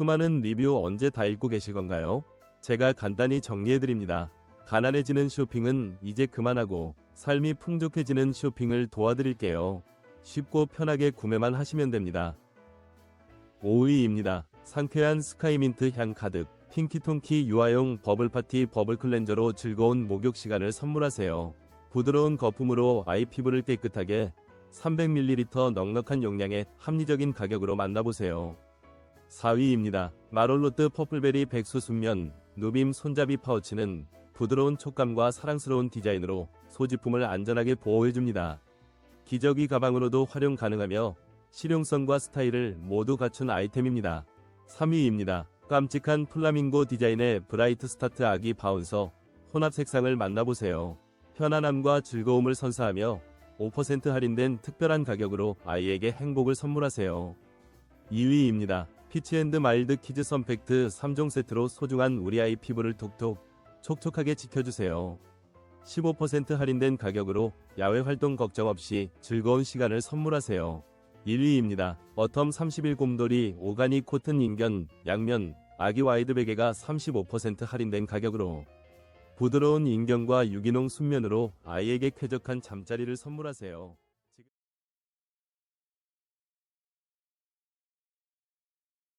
수많은 리뷰 언제 다 읽고 계실 건가요? 제가 간단히 정리해드립니다. 가난해지는 쇼핑은 이제 그만하고 삶이 풍족해지는 쇼핑을 도와드릴게요. 쉽고 편하게 구매만 하시면 됩니다. 5위입니다. 상쾌한 스카이민트 향 가득 핑키통키 유아용 버블파티 버블 클렌저로 즐거운 목욕 시간을 선물하세요. 부드러운 거품으로 아이 피부를 깨끗하게 300ml 넉넉한 용량의 합리적인 가격으로 만나보세요. 4위입니다. 마롤로트 퍼플베리 백수 순면 누빔 손잡이 파우치는 부드러운 촉감과 사랑스러운 디자인으로 소지품을 안전하게 보호해줍니다. 기저귀 가방으로도 활용 가능하며 실용성과 스타일을 모두 갖춘 아이템입니다. 3위입니다. 깜찍한 플라밍고 디자인의 브라이트 스타트 아기 바운서 혼합 색상을 만나보세요. 편안함과 즐거움을 선사하며 5% 할인된 특별한 가격으로 아이에게 행복을 선물하세요. 2위입니다. 피치앤드 마일드 키즈 선팩트 3종 세트로 소중한 우리 아이 피부를 톡톡 촉촉하게 지켜주세요. 15% 할인된 가격으로 야외 활동 걱정 없이 즐거운 시간을 선물하세요. 1위입니다. 버텀 30일 곰돌이 오가닉 코튼 인견 양면 아기 와이드 베개가 35% 할인된 가격으로 부드러운 인견과 유기농 순면으로 아이에게 쾌적한 잠자리를 선물하세요.